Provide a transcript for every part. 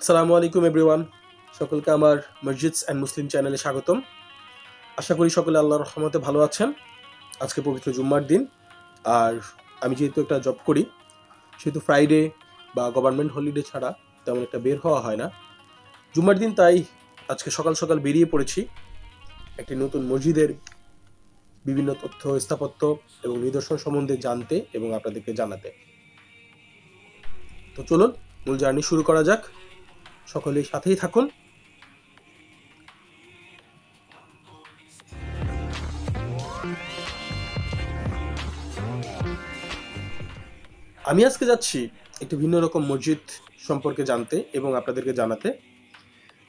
আসসালামু আলাইকুম এভরিওয়ান সকলকে আমার মসজিদস অ্যান্ড মুসলিম চ্যানেলে স্বাগতম। আশা করি সকলে আল্লাহর রহমতে ভালো আছেন। আজকে পবিত্র জুম্মার দিন। আর আমি যেহেতু একটা জব করি, সেহেতু ফ্রাইডে বা গভর্নমেন্ট হলিডে ছাড়া তেমন একটা বের হওয়া হয় না। জুম্মার দিন তাই আজকে সকাল সকাল বেরিয়ে পড়েছি। একটি নতুন মসজিদের বিভিন্ন তথ্য, স্থাপত্য এবং নিদর্শন সম্বন্ধে জানতে এবং আপনাদেরকে জানাতে। তো চলুন, মূল জার্নি শুরু করা যাক। সকলেই সাথেই থাকুন। আমি আজকে যাচ্ছি একটি ভিন্ন রকম মসজিদ সম্পর্কে জানতে এবং আপনাদেরকে জানাতে।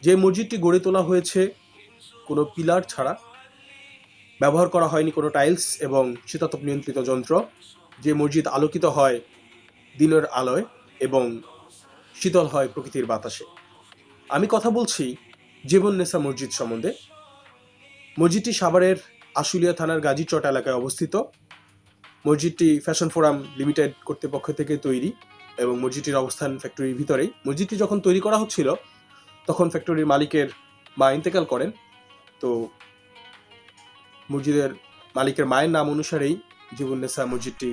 যে মসজিদটি গড়ে তোলা হয়েছে কোনো পিলার ছাড়া, ব্যবহার করা হয়নি কোনো টাইলস এবং শীতাতপ নিয়ন্ত্রিত যন্ত্র। যে মসজিদ আলোকিত হয় দিনের আলোয় এবং শীতল হয় প্রকৃতির বাতাসে। আমি কথা বলছি জীবন নেসা মসজিদ সম্বন্ধে। মসজিদটি সাভারের আশুলিয়া থানার গাজীচট এলাকায় অবস্থিত। মসজিদটি ফ্যাশন ফোরাম লিমিটেড কর্তৃপক্ষ থেকে তৈরি এবং মসজিদটির অবস্থান ফ্যাক্টরির ভিতরেই। মসজিদটি যখন তৈরি করা হচ্ছিল, তখন ফ্যাক্টরির মালিকের মা ইন্তেকাল করেন। তো মসজিদের মালিকের মায়ের নাম অনুসারেই জীবন নেসা মসজিদটি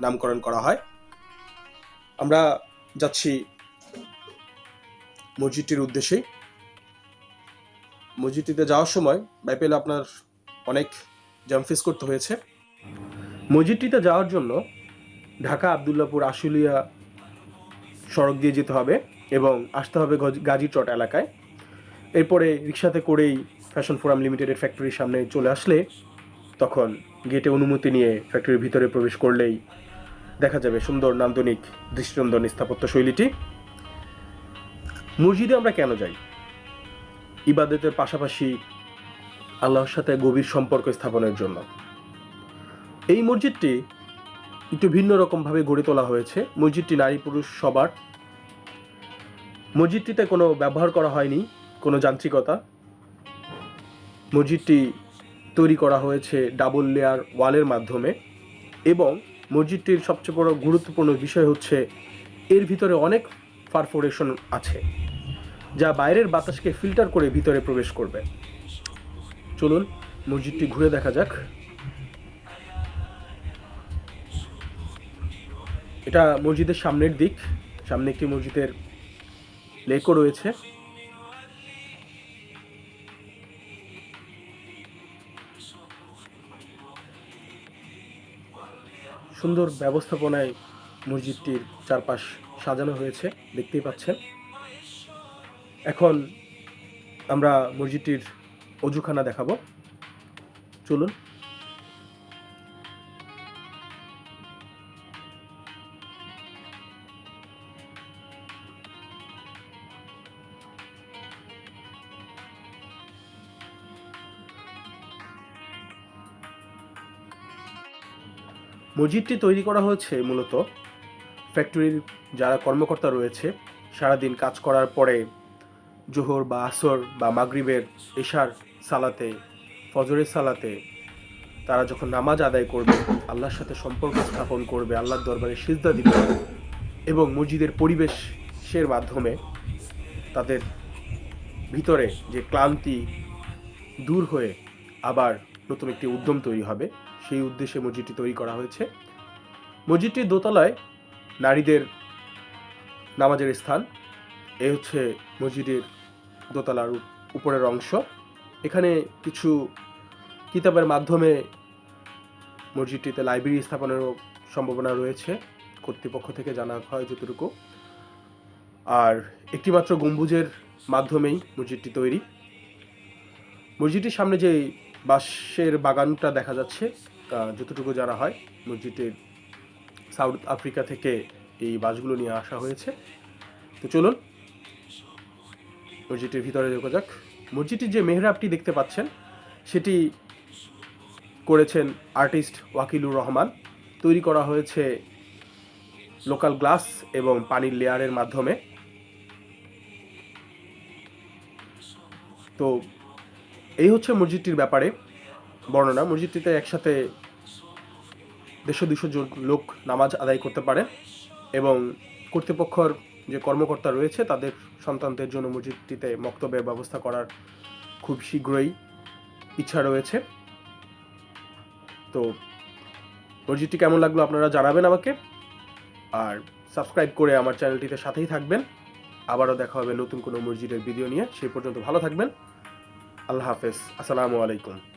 নামকরণ করা হয়। আমরা যাচ্ছি মসজিদটির উদ্দেশ্যেই মসজিদটিতে যাওয়ার সময় বাইপেল আপনার অনেক জাম ফেস করতে হয়েছে। মসজিদটিতে যাওয়ার জন্য ঢাকা আবদুল্লাপুর আশুলিয়া সড়ক দিয়ে যেতে হবে এবং আসতে হবে গজ- গাজীচট এলাকায়। এরপরে রিক্সাতে করেই ফ্যাশন ফোরাম লিমিটেডের ফ্যাক্টরির সামনে চলে আসলে তখন গেটে অনুমতি নিয়ে ফ্যাক্টরির ভিতরে প্রবেশ করলেই দেখা যাবে সুন্দর নান্দনিক দৃষ্টিনন্দন স্থাপত্য শৈলীটি মসজিদে আমরা কেন যাই? ইবাদতের পাশাপাশি আল্লাহর সাথে গভীর সম্পর্ক স্থাপনের জন্য। এই মসজিদটি একটু ভিন্ন রকমভাবে গড়ে তোলা হয়েছে। মসজিদটি নারী পুরুষ সবার। মসজিদটিতে কোনো ব্যবহার করা হয়নি, কোনো যান্ত্রিকতা। মসজিদটি তৈরি করা হয়েছে ডাবল লেয়ার ওয়ালের মাধ্যমে এবং মসজিদটির সবচেয়ে বড় গুরুত্বপূর্ণ বিষয় হচ্ছে এর ভিতরে অনেক পারফোরেশন আছে। যা বাইরের বাতাসকে ফিল্টার করে ভিতরে প্রবেশ করবে। চলুন, মসজিদটি ঘুরে দেখা যাক। এটা মসজিদের সামনের দিক। সামনে একটি মসজিদের লেকও রয়েছে। সুন্দর ব্যবস্থাপনায় মসজিদটির চারপাশ সাজানো হয়েছে, দেখতেই পাচ্ছেন। এখন আমরা মসজিদটির অজুখানা দেখাবো। চলুন। মসজিদটি তৈরি করা হয়েছে মূলত ফ্যাক্টরির যারা কর্মকর্তা রয়েছে, সারাদিন কাজ করার পরে জোহর বা আসর বা মাগরিবের এশার সালাতে, ফজরের সালাতে তারা যখন নামাজ আদায় করবে, আল্লাহর সাথে সম্পর্ক স্থাপন করবে, আল্লাহর দরবারে সিজদা দিবে এবং মসজিদের পরিবেশের মাধ্যমে তাদের ভিতরে যে ক্লান্তি দূর হয়ে আবার নতুন একটি উদ্যম তৈরি হবে, সেই উদ্দেশ্যে মসজিদটি তৈরি করা হয়েছে। মসজিদটির দোতলায় নারীদের নামাজের স্থান এ হচ্ছে মসজিদের দোতলার উপরের অংশ। এখানে কিছু কিতাবের মাধ্যমে মসজিদটিতে লাইব্রেরি স্থাপনেরও সম্ভাবনা রয়েছে। কর্তৃপক্ষ থেকে জানা হয় যতটুকু। আর একটিমাত্র গম্বুজের মাধ্যমেই মসজিদটি তৈরি। মসজিদটির সামনে যে বাঁশের বাগানটা দেখা যাচ্ছে যতটুকু জানা হয়, মসজিদের সাউথ আফ্রিকা থেকে এই বাসগুলো নিয়ে আসা হয়েছে। তো চলুন মসজিদটির ভিতরে ঢোকা যাক। মসজিদটির যে মেহরাবটি দেখতে পাচ্ছেন, সেটি করেছেন আর্টিস্ট ওয়াকিলুর রহমান। তৈরি করা হয়েছে লোকাল গ্লাস এবং পানির লেয়ারের মাধ্যমে। তো এই হচ্ছে মসজিদটির ব্যাপারে বর্ণনা। মসজিদটিতে একসাথে দেড়শো দুশো জন লোক নামাজ আদায় করতে পারে এবং কর্তৃপক্ষর যে কর্মকর্তা রয়েছে, তাদের সন্তানদের জন্য মসজিদটিতে মক্তবের ব্যবস্থা করার খুব শীঘ্রই ইচ্ছা রয়েছে। তো মসজিদটি কেমন লাগল আপনারা জানাবেন আমাকে। আর সাবস্ক্রাইব করে আমার চ্যানেলটিতে সাথেই থাকবেন। আবারও দেখা হবে নতুন কোনো মসজিদের ভিডিও নিয়ে। সেই পর্যন্ত ভালো থাকবেন। আল্লাহ হাফেজ। আসসালামু আলাইকুম।